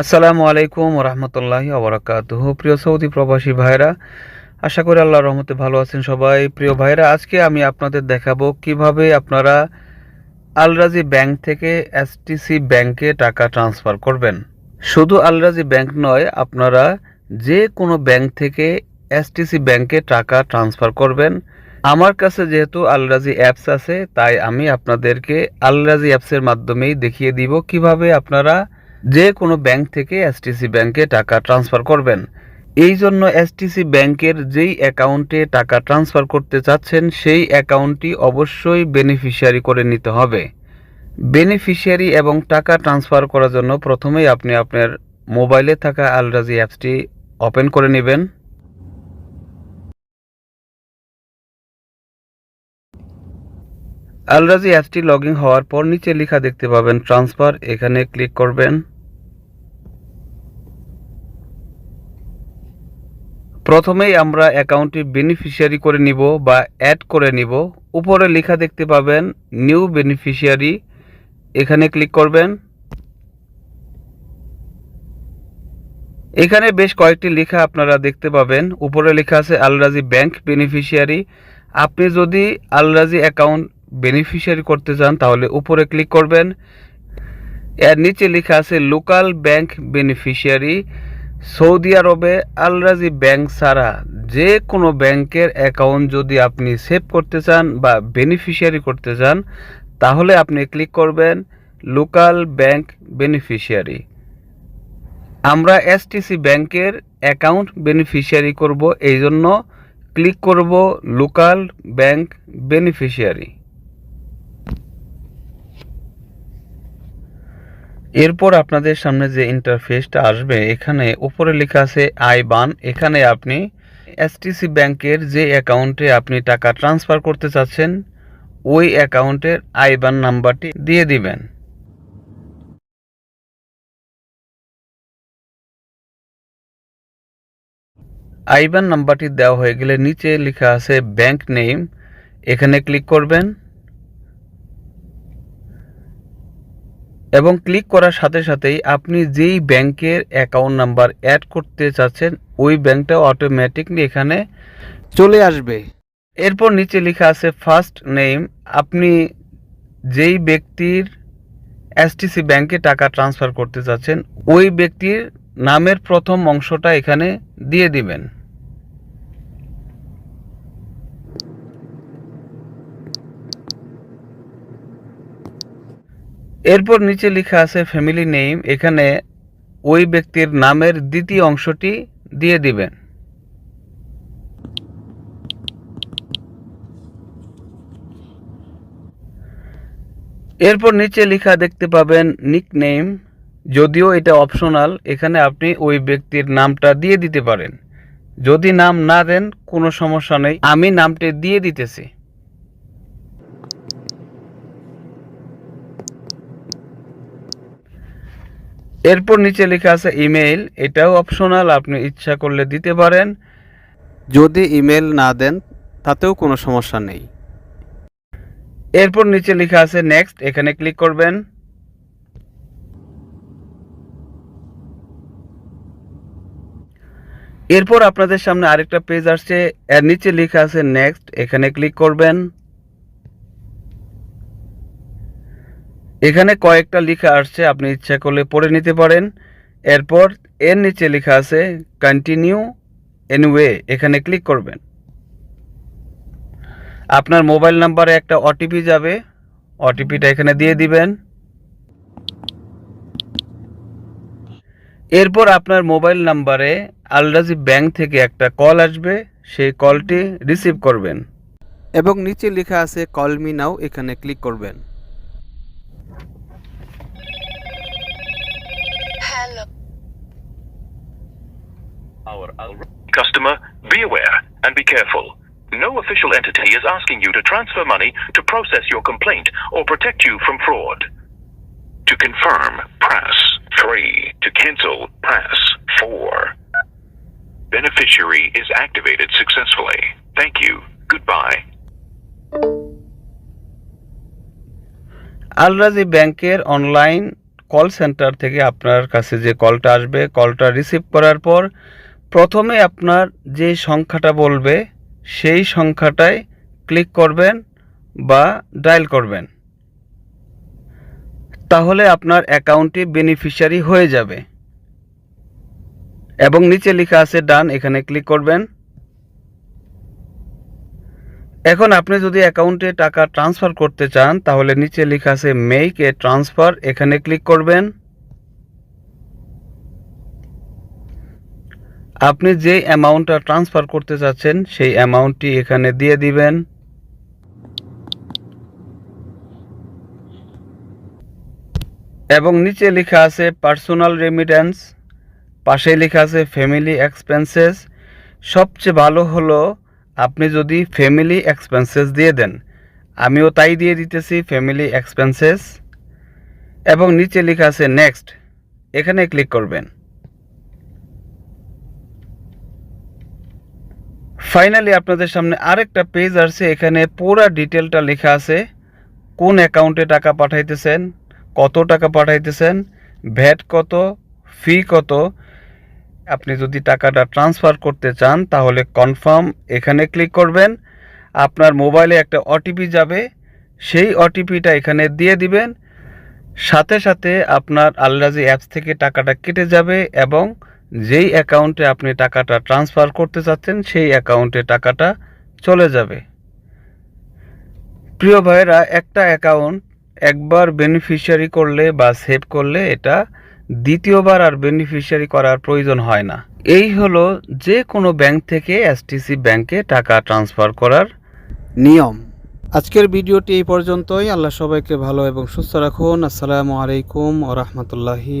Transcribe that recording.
আসসালামু আলাইকুম রহমতুল্লাহি আবরাকাতুহ প্রিয় সৌদি প্রবাসী ভাইরা আশা করি আল্লাহর রহমতে ভালো আছেন সবাই। প্রিয় ভাইরা আজকে আমি আপনাদের দেখাবো কীভাবে আপনারা আলরাজি ব্যাংক থেকে এসটিসি ব্যাংকে টাকা ট্রান্সফার করবেন। শুধু আলরাজি ব্যাংক নয়, আপনারা যে কোনো ব্যাংক থেকে এসটিসি ব্যাংকে টাকা ট্রান্সফার করবেন। আমার কাছে যেহেতু আলরাজি অ্যাপস আছে, তাই আমি আপনাদেরকে আলরাজি অ্যাপসের মাধ্যমেই দেখিয়ে দিব কীভাবে আপনারা যে কোনো ব্যাংক থেকে এসটিসি ব্যাংকে টাকা ট্রান্সফার করবেন। এই জন্য এসটিসি ব্যাংকের যেই অ্যাকাউন্টে টাকা ট্রান্সফার করতে চাচ্ছেন, সেই অ্যাকাউন্টটি অবশ্যই বেনিফিশিয়ারি করে নিতে হবে। বেনিফিশিয়ারি এবং টাকা ট্রান্সফার করার জন্য প্রথমেই আপনি আপনার মোবাইলে থাকা আলরাজি অ্যাপসটি ওপেন করে নেবেন। আলরাজি অ্যাপসটি লগ হওয়ার পর নিচে লেখা দেখতে পাবেন ট্রান্সফার এখানে ক্লিক করবেন। প্রথমেই আমরা অ্যাকাউন্টটি বেনিফিশিয়ারি করে নিব বা অ্যাড করে নিব। উপরে লেখা দেখতে পাবেন, নিউ বেনিফিশিয়ারি। এখানে ক্লিক করবেন। এখানে বেশ কয়েকটি লেখা আপনারা দেখতে পাবেন। উপরে লেখা আছে আলরাজি ব্যাংক বেনিফিশিয়ারি। আপনি যদি আলরাজি অ্যাকাউন্ট বেনিফিশিয়ারি করতে চান, তাহলে উপরে ক্লিক করবেন। এর নিচে লেখা আছে লোকাল ব্যাংক বেনিফিশিয়ারি। সৌদি আরবে আলরাজি ব্যাংক ছাড়া যে কোনো ব্যাংকের অ্যাকাউন্ট যদি আপনি সেভ করতে চান বা বেনিফিশিয়ারি করতে চান, তাহলে আপনি ক্লিক করবেন লোকাল ব্যাংক বেনিফিশিয়ারি। আমরা এসটিসি ব্যাংকের অ্যাকাউন্ট বেনিফিশিয়ারি করব এই জন্য ক্লিক করব লোকাল ব্যাংক বেনিফিশিয়ারি। এরপর আপনাদের সামনে যে ইন্টারফেসটা আসবে, এখানে উপরে লেখা আছে আই বান এখানে আপনি এসটিসি ব্যাংকের যে অ্যাকাউন্টে আপনি টাকা ট্রান্সফার করতে চাচ্ছেন, ওই অ্যাকাউন্টের আইবান নাম্বারটি দিয়ে দিবেন। আইবান নাম্বারটি দেওয়া হয়ে গেলে নিচে লেখা আছে ব্যাংক নেম এখানে ক্লিক করবেন। এবং ক্লিক করার সাথে সাথেই আপনি যেই ব্যাংকের অ্যাকাউন্ট নাম্বার অ্যাড করতে চাচ্ছেন, ওই ব্যাংকটা অটোমেটিকলি এখানে চলে আসবে। এরপর নিচে লেখা আছে ফার্স্ট নেম আপনি যেই ব্যক্তির এসটিসি ব্যাংকে টাকা ট্রান্সফার করতে চাচ্ছেন, ওই ব্যক্তির নামের প্রথম অংশটা এখানে দিয়ে দিবেন। এরপর নিচে লেখা আছে ফ্যামিলি নেম, এখানে ওই ব্যক্তির নামের দ্বিতীয় অংশটি দিয়ে দিবেন। এরপর নিচে লেখা দেখতে পাবেন নিক নেম যদিও এটা অপশনাল এখানে আপনি ওই ব্যক্তির নামটা দিয়ে দিতে পারেন। যদি নাম না দেন, কোনো সমস্যা নেই। আমি নামটি দিয়ে দিতেছি। এরপর নিচে লেখা আছে ইমেইল এটাও অপশনাল আপনি ইচ্ছা করলে দিতে পারেন। যদি ইমেল না দেন তাতেও কোনো সমস্যা নেই। এরপর নিচে লেখা আছে নেক্সট এখানে ক্লিক করবেন। এরপর আপনাদের সামনে আরেকটা পেজ আসছে এর নিচে লেখা আছে নেক্সট এখানে ক্লিক করবেন। এখানে কয়েকটা লেখা আসছে, আপনি ইচ্ছা করলে পড়ে নিতে পারেন। এরপর এর নিচে লেখা আছে কন্টিনিউ এনিওয়ে এখানে ক্লিক করবেন। আপনার মোবাইল নাম্বারে একটা ওটিপি যাবে ওটিপিটা এখানে দিয়ে দিবেন। এরপর আপনার মোবাইল নাম্বারে আলরাজি ব্যাংক থেকে একটা কল আসবে, সেই কলটি রিসিভ করবেন। এবং নিচে লেখা আছে কল মি নাও এখানে ক্লিক করবেন। Our Al- customer, be aware and be careful. No official entity is asking you to transfer money to process your complaint or protect you from fraud. To confirm, press 3. To cancel, press 4. Beneficiary is activated successfully. Thank you. Goodbye. Alrajhi ব্যাংকের online call centre থেকে আপনার কাছে যে কলটা আসবে কলটা receive করার পর প্রথমে আপনার যে সংখ্যাটা বলবে, সেই সংখ্যাটায় ক্লিক করবেন বা ডায়াল করবেন। তাহলে আপনার অ্যাকাউন্টটি বেনিফিশিয়ারি হয়ে যাবে। এবং নিচে লেখা আছে ডান, এখানে ক্লিক করবেন। এখন আপনি যদি অ্যাকাউন্টে টাকা ট্রান্সফার করতে চান, তাহলে নিচে লেখা আছে মেক এ ট্রান্সফার, এখানে ক্লিক করবেন। আপনি যে অ্যামাউন্টটা ট্রান্সফার করতে চাচ্ছেন, সেই অ্যামাউন্টটি এখানে দিয়ে দিবেন। এবং নিচে লেখা আছে পার্সোনাল রেমিটেন্স, পাশে লেখা আছে ফ্যামিলি এক্সপেন্সেস। সবচেয়ে ভালো হলো, আপনি যদি ফ্যামিলি এক্সপেন্সেস দিয়ে দেন। আমিও তাই দিয়ে দিতেছি, ফ্যামিলি এক্সপেন্সেস। এবং নিচে লেখা আছে নেক্সট, এখানে ক্লিক করবেন। ফাইনালি আপনাদের সামনে আরেকটা পেজ আসছে। এখানে পুরো ডিটেলটা লেখা আছে। কোন অ্যাকাউন্টে টাকা পাঠাইতেছেন? কত টাকা পাঠাইতেছেন? ভ্যাট কত? ফি কত? আপনি যদি টাকাটা ট্রান্সফার করতে চান, তাহলে কনফার্ম এখানে ক্লিক করবেন। আপনার মোবাইলে একটা ওটিপি যাবে। সেই ওটিপিটা এখানে দিয়ে দিবেন। সাথে সাথে আপনার আলরাজি অ্যাপস থেকে টাকাটা কেটে যাবে এবং যেই অ্যাকাউন্টে আপনি টাকাটা ট্রান্সফার করতে চাচ্ছেন, সেই অ্যাকাউন্টে টাকাটা চলে যাবে। প্রিয় ভাইরা একটা অ্যাকাউন্ট একবার বেনিফিশিয়ারি করলে বা সেভ করলে এটা দ্বিতীয়বার আর বেনিফিশিয়ারি করার প্রয়োজন হয় না। এই হলো যে কোনো ব্যাংক থেকে এসটিসি ব্যাংকে টাকা ট্রান্সফার করার নিয়ম। আজকের ভিডিওটি এই পর্যন্তই। আল্লাহ সবাইকে ভালো এবং সুস্থ রাখুন। আসসালামু আলাইকুম ও রহমতুল্লাহি